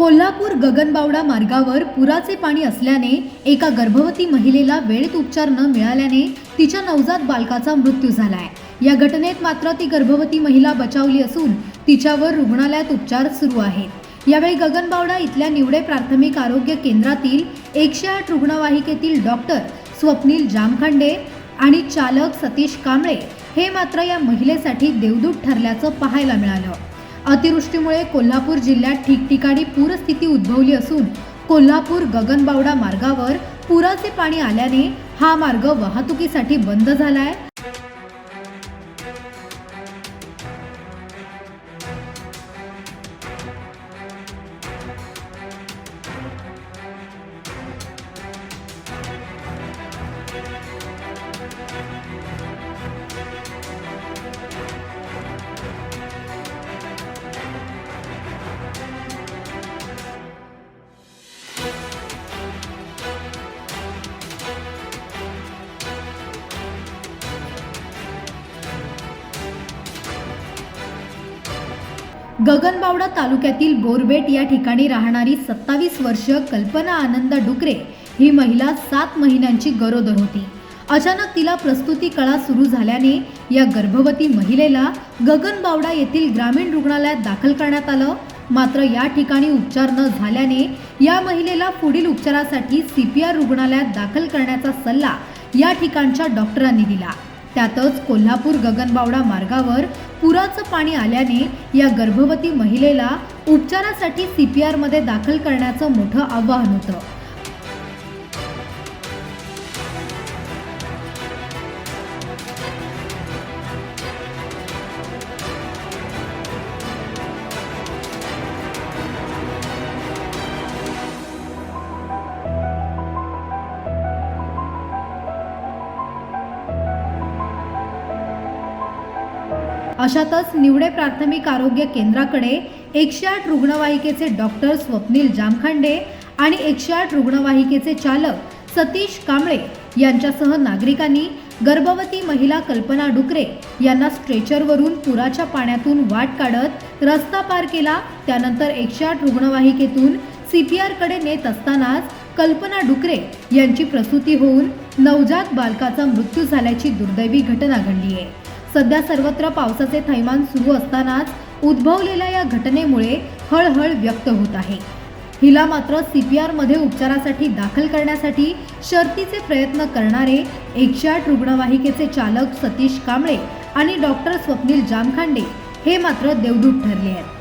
कोल्हापूर गगनबावडा मार्गावर पुराचे पाणी असल्याने एका गर्भवती महिलेला वेळेत उपचार न मिळाल्याने तिच्या नवजात बालकाचा मृत्यू झालाय. या घटनेत मात्र ती गर्भवती महिला बचावली असून तिच्यावर रुग्णालयात उपचार सुरू आहेत. यावेळी गगनबावडा इथल्या निवडे प्राथमिक आरोग्य केंद्रातील एकशे आठ रुग्णवाहिकेतील डॉक्टर स्वप्नील जामखंडे आणि चालक सतीश कांबळे हे मात्र या महिलेसाठी देवदूत ठरल्याचं पाहायला मिळालं. अतिवृष्टीमुळे कोल्हापूर जिल्ह्यात ठिकठिकाणी पूरस्थिती उद्भवली असून कोल्हापूर गगनबावडा मार्गावर पुराचे पाणी आल्याने हा मार्ग वाहतुकीसाठी बंद झाला आहे गगनबावडा तालुक्यातील बोरबेट या ठिकाणी राहणारी सत्तावीस वर्ष कल्पना आनंद डुकरे ही महिला सात महिन्यांची गरोदर होती. अचानक तिला प्रस्तुती कळा सुरू झाल्याने या गर्भवती महिलेला गगनबावडा येथील ग्रामीण रुग्णालयात दाखल करण्यात आलं. मात्र या ठिकाणी उपचार न झाल्याने या महिलेला पुढील उपचारासाठी सी पी आर रुग्णालयात दाखल करण्याचा सल्ला या ठिकाणच्या डॉक्टरांनी दिला. त्यातच कोल्हापूर गगनबावडा मार्गावर पुराचं पाणी आल्याने या गर्भवती महिलेला उपचारासाठी सी पी आरमध्ये दाखल करण्याचं मोठं आव्हान होतं. अशातच निवडे प्राथमिक आरोग्य केंद्राकडे एकशे आठ रुग्णवाहिकेचे डॉक्टर स्वप्नील जामखंडे आणि एकशे आठ रुग्णवाहिकेचे चालक सतीश कांबळे यांच्यासह नागरिकांनी गर्भवती महिला कल्पना डुकरे यांना स्ट्रेचरवरून पुराच्या पाण्यातून वाट काढत रस्ता पार केला. त्यानंतर एकशे आठ रुग्णवाहिकेतून सी पी आरकडे नेत असतानाच कल्पना डुकरे यांची प्रसूती होऊन नवजात बालकाचा मृत्यू झाल्याची दुर्दैवी घटना घडली आहे. सध्या सर्वत्र पावसाचे थैमान सुरू असतानाच उद्भवलेल्या या घटनेमुळे हळहळ व्यक्त होत आहे. हिला मात्र सी पी आरमध्ये उपचारासाठी दाखल करण्यासाठी शर्तीचे प्रयत्न करणारे एकशे आठ रुग्णवाहिकेचे चालक सतीश कांबळे आणि डॉक्टर स्वप्नील जामखांडे हे मात्र देवदूत ठरले आहेत.